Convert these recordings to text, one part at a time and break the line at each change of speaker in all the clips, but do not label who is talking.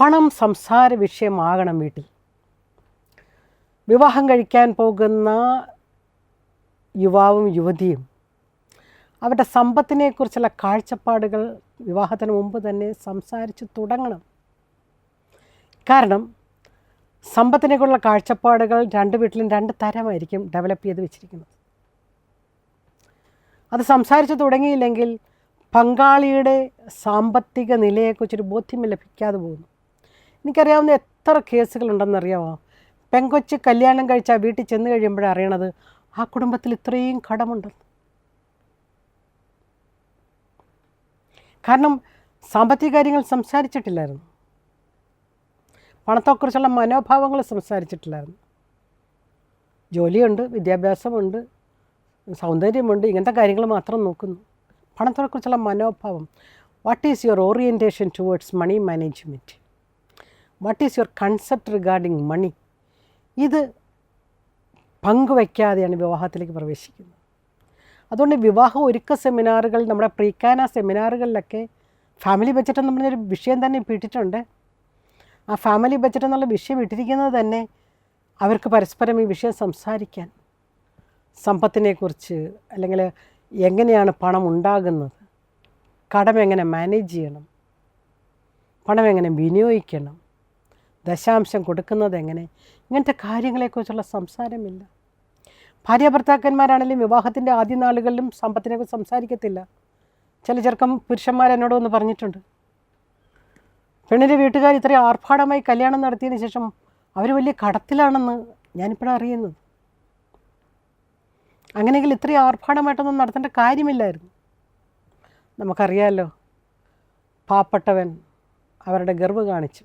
പണം സംസാര വിഷയമാകണം വീട്ടിൽ. വിവാഹം കഴിക്കാൻ പോകുന്ന യുവാവും യുവതിയും അവരുടെ സമ്പത്തിനെക്കുറിച്ചുള്ള കാഴ്ചപ്പാടുകൾ വിവാഹത്തിന് മുമ്പ് തന്നെ സംസാരിച്ച് തുടങ്ങണം. കാരണം സമ്പത്തിനെക്കുള്ള കാഴ്ചപ്പാടുകൾ രണ്ട് വീട്ടിലും രണ്ട് തരമായിരിക്കും ഡെവലപ്പ് ചെയ്ത് വെച്ചിരിക്കുന്നത്. അത് സംസാരിച്ച് തുടങ്ങിയില്ലെങ്കിൽ പങ്കാളിയുടെ സാമ്പത്തിക നിലയെക്കുറിച്ചൊരു ബോധ്യം ലഭിക്കാതെ പോകുന്നു. എനിക്കറിയാവുന്ന എത്ര കേസുകളുണ്ടെന്നറിയാമോ പെങ്കൊച്ച് കല്യാണം കഴിച്ച വീട്ടിൽ ചെന്ന് കഴിയുമ്പോഴാണ് അറിയണത് ആ കുടുംബത്തിൽ ഇത്രയും കടമുണ്ടെന്ന് കാരണം സാമ്പത്തിക കാര്യങ്ങൾ സംസാരിച്ചിട്ടില്ലായിരുന്നു. പണത്തെക്കുറിച്ചുള്ള മനോഭാവങ്ങൾ സംസാരിച്ചിട്ടില്ലായിരുന്നു. ജോലിയുണ്ട് വിദ്യാഭ്യാസമുണ്ട് സൗന്ദര്യമുണ്ട് ഇങ്ങനത്തെ കാര്യങ്ങൾ മാത്രം നോക്കുന്നു. പണത്തെക്കുറിച്ചുള്ള മനോഭാവം what is your orientation towards money management what is your concept regarding money ഇത് പങ്കുവയ്ക്കാതെയാണ് വിവാഹത്തിലേക്ക് പ്രവേശിക്കുന്നത്. അതുകൊണ്ട് വിവാഹ ഒരുക്ക സെമിനാറുകൾ നമ്മുടെ പ്രീക്കാന സെമിനാറുകളിലൊക്കെ ഫാമിലി ബജറ്റ് എന്ന് പറഞ്ഞൊരു വിഷയം തന്നെ ഇട്ടിട്ടുണ്ട്. ആ ഫാമിലി ബജറ്റ് എന്നുള്ള വിഷയം ഇട്ടിരിക്കുന്നത് തന്നെ അവർക്ക് പരസ്പരം ഈ വിഷയം സംസാരിക്കാൻ സമ്പത്തിനെക്കുറിച്ച് അല്ലെങ്കിൽ എങ്ങനെയാണ് പണം ഉണ്ടാകുന്നത് കടം എങ്ങനെ മാനേജ് ചെയ്യണം പണം എങ്ങനെ വിനിയോഗിക്കണം ദശാംശം കൊടുക്കുന്നത് എങ്ങനെ? ഇങ്ങനത്തെ കാര്യങ്ങളെക്കുറിച്ചുള്ള സംസാരമില്ല. ഭാര്യ ഭർത്താക്കന്മാരാണെങ്കിലും വിവാഹത്തിന്റെ ആദ്യ നാളുകളിലും സമ്പത്തിനെക്കുറിച്ച് സംസാരിക്കത്തില്ല. ചില ചെറുക്കം പുരുഷന്മാരെന്നോട് ഒന്ന് പറഞ്ഞിട്ടുണ്ട്. പെണ്ണിന്റെ വീട്ടുകാർ ഇത്രയും ആർഭാടമായി കല്യാണം നടത്തിയതിന് ശേഷം അവർ വലിയ കടത്തിലാണെന്ന് ഞാനിപ്പോഴാണ് അറിയുന്നത്. അങ്ങനെയെങ്കിൽ ഇത്രയും ആർഭാടമായിട്ടൊന്നും നടത്തേണ്ട കാര്യമില്ലായിരുന്നു. നമുക്കറിയാമല്ലോ പാവപ്പെട്ടവൻ അവരുടെ ഗർവ് കാണിച്ചു.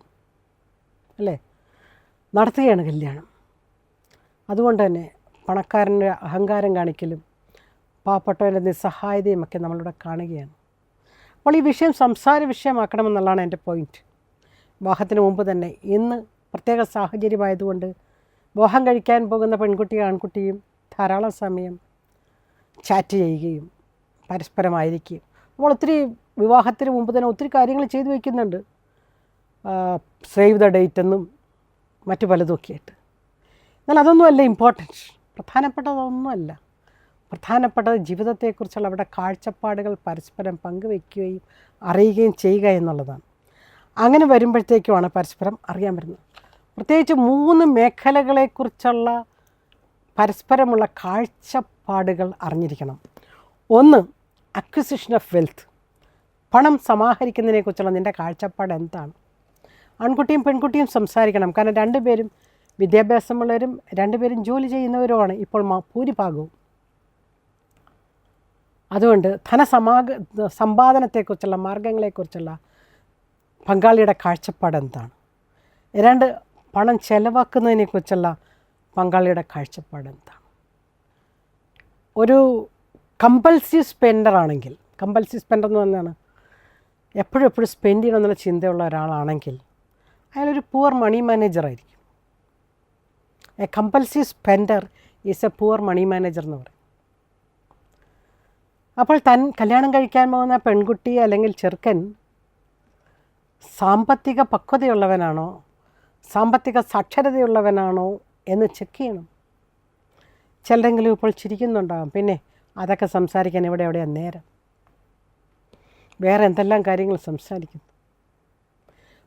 അല്ലേ? നടത്തുകയാണ് കല്യാണം. അതുകൊണ്ട് തന്നെ പണക്കാരന്റെ അഹങ്കാരം കാണിക്കലും പാവപ്പെട്ടവന്റെ നിസ്സഹായതയും ഒക്കെ നമ്മളിവിടെ കാണുകയാണ്. അപ്പോൾ ഈ വിഷയം സംസാര വിഷയമാക്കണമെന്നുള്ളതാണ് എന്റെ പോയിന്റ് വിവാഹത്തിന് മുമ്പ് തന്നെ ഇന്ന് പ്രത്യേക സാഹചര്യമായതുകൊണ്ട് വിവാഹം കഴിക്കാൻ പോകുന്ന പെൺകുട്ടിയും ആൺകുട്ടിയും ധാരാളം സമയം ചാറ്റ് ചെയ്യുകയും പരസ്പരമായിരിക്കുകയും. നമ്മൾ ഒത്തിരി വിവാഹത്തിന് മുമ്പ് തന്നെ ഒത്തിരി കാര്യങ്ങൾ ചെയ്തു വയ്ക്കുന്നുണ്ട്. സേവ് ദ ഡേറ്റ് എന്നും മറ്റു പലതുമൊക്കെ ആയിട്ട് എന്നാൽ അതൊന്നുമല്ല ഇമ്പോർട്ടന്റ് പ്രധാനപ്പെട്ടതൊന്നുമല്ല. പ്രധാനപ്പെട്ടത് ജീവിതത്തെക്കുറിച്ചുള്ള അവരുടെ കാഴ്ചപ്പാടുകൾ പരസ്പരം പങ്കുവയ്ക്കുകയും അറിയുകയും ചെയ്യുക എന്നുള്ളതാണ്. അങ്ങനെ വരുമ്പോഴത്തേക്കുമാണ് പരസ്പരം അറിയാൻ വരുന്നത് പ്രത്യേകിച്ച് മൂന്ന് മേഖലകളെക്കുറിച്ചുള്ള പരസ്പരമുള്ള കാഴ്ചപ്പാടുകൾ അറിഞ്ഞിരിക്കണം. ഒന്ന് അക്വിസിഷൻ ഓഫ് വെൽത്ത് പണം സമാഹരിക്കുന്നതിനെക്കുറിച്ചുള്ള നിന്റെ കാഴ്ചപ്പാട് എന്താണ്? ആൺകുട്ടിയും പെൺകുട്ടിയും സംസാരിക്കണം. കാരണം രണ്ടുപേരും വിദ്യാഭ്യാസമുള്ളവരും രണ്ടുപേരും ജോലി ചെയ്യുന്നവരുമാണ് ഇപ്പോൾ ഭൂരിഭാഗവും. അതുകൊണ്ട് ധനസമാഗ സമ്പാദനത്തെക്കുറിച്ചുള്ള മാർഗങ്ങളെക്കുറിച്ചുള്ള പങ്കാളിയുടെ കാഴ്ചപ്പാട് എന്താണ്? രണ്ട് പണം ചെലവാക്കുന്നതിനെക്കുറിച്ചുള്ള പങ്കാളിയുടെ കാഴ്ചപ്പാട് എന്താണ്? ഒരു കമ്പൽസീവ് സ്പെൻഡർ ആണെങ്കിൽ കമ്പൽസീവ് സ്പെൻഡർ എന്ന് പറഞ്ഞാണ് എപ്പോഴും എപ്പോഴും സ്പെൻഡ് ചെയ്യണമെന്നുള്ള ചിന്തയുള്ള ഒരാളാണെങ്കിൽ അയാളൊരു പുവർ മണി മാനേജർ ആയിരിക്കും. A compulsive spender is a poor money manager എന്ന് പറയും. അപ്പോൾ തൻ കല്യാണം കഴിക്കാൻ പോകുന്ന പെൺകുട്ടി അല്ലെങ്കിൽ ചെറുക്കൻ സാമ്പത്തിക പക്വതയുള്ളവനാണോ സാമ്പത്തിക സാക്ഷരതയുള്ളവനാണോ എന്ന് ചെക്ക് ചെയ്യണം. ചിലരെങ്കിലും ഇപ്പോൾ ചിരിക്കുന്നുണ്ടാകും പിന്നെ അതൊക്കെ സംസാരിക്കാൻ ഇവിടെ എവിടെയാണ് നേരം? വേറെ എന്തെല്ലാം കാര്യങ്ങൾ സംസാരിക്കുന്നു?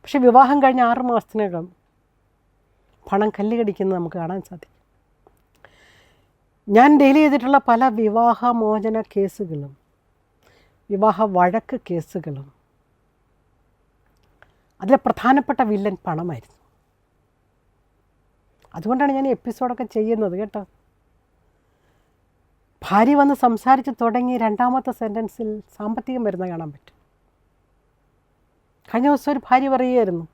പക്ഷെ വിവാഹം കഴിഞ്ഞ ആറ് മാസത്തിനകം പണം കല്ല് കടിക്കുന്നത് നമുക്ക് കാണാൻ സാധിക്കും. ഞാൻ ഡെയിലി ചെയ്തിട്ടുള്ള പല വിവാഹമോചന കേസുകളും വിവാഹ വഴക്ക് കേസുകളും അതിലെ പ്രധാനപ്പെട്ട വില്ലൻ പണമായിരുന്നു. അതുകൊണ്ടാണ് ഞാൻ എപ്പിസോഡൊക്കെ ചെയ്യുന്നത് കേട്ടോ. ഭാര്യ വന്ന് സംസാരിച്ച് തുടങ്ങി രണ്ടാമത്തെ സെന്റൻസിൽ സാമ്പത്തികം വരുന്ന കാണാൻ പറ്റും. കഴിഞ്ഞ ദിവസം ഒരു ഭാര്യ പറയുകയായിരുന്നു.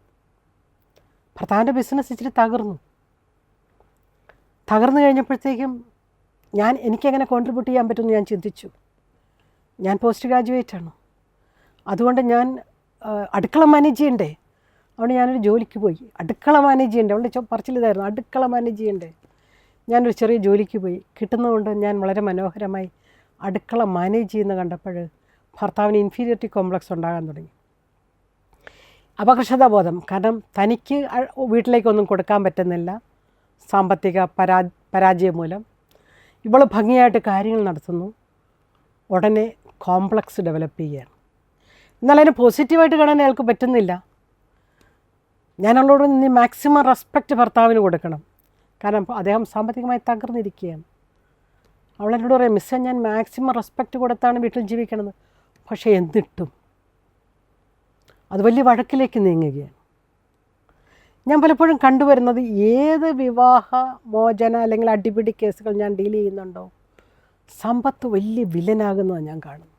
ഭർത്താവിന്റെ ബിസിനസ് ഇച്ചിരി തകർന്നു. തകർന്നു കഴിഞ്ഞപ്പോഴത്തേക്കും ഞാൻ എനിക്കെങ്ങനെ കോൺട്രിബ്യൂട്ട് ചെയ്യാൻ പറ്റുമെന്ന് ഞാൻ ചിന്തിച്ചു. ഞാൻ പോസ്റ്റ് ഗ്രാജുവേറ്റ് ആണ്. അതുകൊണ്ട് ഞാൻ അടുക്കള മാനേജ് ചെയ്യണ്ടേ? അതുകൊണ്ട് ഞാനൊരു ജോലിക്ക് പോയി. അടുക്കള മാനേജ് ചെയ്യണ്ടേ? അവളുടെ പറച്ചിലിതായിരുന്നു. അടുക്കള മാനേജ് ചെയ്യണ്ടേ? ഞാനൊരു ചെറിയ ജോലിക്ക് പോയി. കിട്ടുന്നതുകൊണ്ട് ഞാൻ വളരെ മനോഹരമായി അടുക്കള മാനേജ് ചെയ്യുന്ന കണ്ടപ്പോൾ ഭർത്താവിന് ഇൻഫീരിയറിറ്റി കോംപ്ലക്സ് ഉണ്ടാകാൻ തുടങ്ങി. അപകർഷതാബോധം. കാരണം തനിക്ക് വീട്ടിലേക്കൊന്നും കൊടുക്കാൻ പറ്റുന്നില്ല. സാമ്പത്തിക പരാ പരാജയം മൂലം. ഇവൾ ഭംഗിയായിട്ട് കാര്യങ്ങൾ നടത്തുന്നു. ഉടനെ കോംപ്ലക്സ് ഡെവലപ്പ് ചെയ്യുകയാണ്. എന്നാൽ അതിന് പോസിറ്റീവായിട്ട് കാണാൻ അയാൾക്ക് പറ്റുന്നില്ല. ഞാൻ നീ മാക്സിമം റെസ്പെക്റ്റ് ഭർത്താവിന് കൊടുക്കണം. കാരണം അദ്ദേഹം സാമ്പത്തികമായി തകർന്നിരിക്കുകയാണ്. അവളെന്നോട് പറയും മിസ്സേ ഞാൻ മാക്സിമം റെസ്പെക്റ്റ് കൊടുത്താണ് വീട്ടിൽ ജീവിക്കണത്. പക്ഷേ എന്നിട്ടും അത് വലിയ വഴക്കിലേക്ക് നീങ്ങുകയാണ്. ഞാൻ പലപ്പോഴും കണ്ടുവരുന്നത് ഏത് വിവാഹ മോചന അല്ലെങ്കിൽ അടിപിടി കേസുകൾ ഞാൻ ഡീൽ ചെയ്യുന്നുണ്ടോ? സമ്പത്ത് വലിയ വില്ലനാകുന്നത് ഞാൻ കാണുന്നു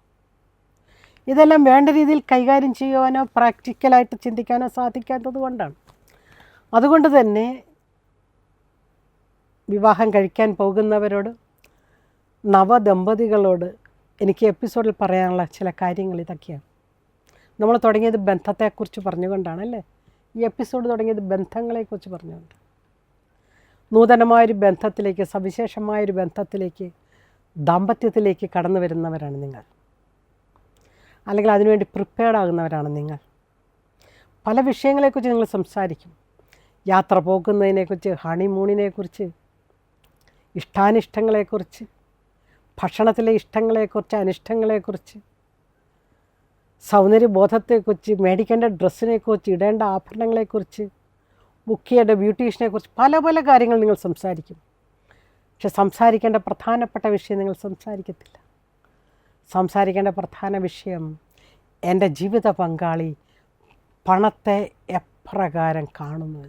ഇതെല്ലാം വേണ്ട രീതിയിൽ കൈകാര്യം ചെയ്യുവാനോ പ്രാക്ടിക്കലായിട്ട് ചിന്തിക്കാനോ സാധിക്കാത്തത് കൊണ്ടാണ്. അതുകൊണ്ട് തന്നെ വിവാഹം കഴിക്കാൻ പോകുന്നവരോട് നവദമ്പതികളോട് എനിക്ക് എപ്പിസോഡിൽ പറയാനുള്ള ചില കാര്യങ്ങൾ ഇതൊക്കെയാണ്. നമ്മൾ തുടങ്ങിയത് ബന്ധത്തെക്കുറിച്ച് പറഞ്ഞുകൊണ്ടാണ് അല്ലേ ഈ എപ്പിസോഡ് തുടങ്ങിയത് ബന്ധങ്ങളെക്കുറിച്ച് പറഞ്ഞുകൊണ്ട്. നൂതനമായൊരു ബന്ധത്തിലേക്ക് സവിശേഷമായൊരു ബന്ധത്തിലേക്ക് ദാമ്പത്യത്തിലേക്ക് കടന്നു വരുന്നവരാണ് നിങ്ങൾ. അല്ലെങ്കിൽ അതിനുവേണ്ടി പ്രിപ്പയർഡ് ആകുന്നവരാണ് നിങ്ങൾ. പല വിഷയങ്ങളെക്കുറിച്ച് നിങ്ങൾ സംസാരിക്കും. യാത്ര പോകുന്നതിനെക്കുറിച്ച് ഹണിമൂണിനെക്കുറിച്ച് ഇഷ്ടാനിഷ്ടങ്ങളെക്കുറിച്ച് ഭക്ഷണത്തിലെ ഇഷ്ടങ്ങളെക്കുറിച്ച് അനിഷ്ടങ്ങളെക്കുറിച്ച് സൗന്ദര്യബോധത്തെക്കുറിച്ച് മേടിക്കേണ്ട ഡ്രസ്സിനെക്കുറിച്ച് ഇടേണ്ട ആഭരണങ്ങളെക്കുറിച്ച് ബുക്ക് ചെയ്യേണ്ട ബ്യൂട്ടീഷ്യനെക്കുറിച്ച് പല പല കാര്യങ്ങൾ നിങ്ങൾ സംസാരിക്കും. പക്ഷെ സംസാരിക്കേണ്ട പ്രധാനപ്പെട്ട വിഷയം നിങ്ങൾ സംസാരിക്കത്തില്ല. സംസാരിക്കേണ്ട പ്രധാന വിഷയം എന്റെ ജീവിത പങ്കാളി പണത്തെ എപ്രകാരം കാണുന്നു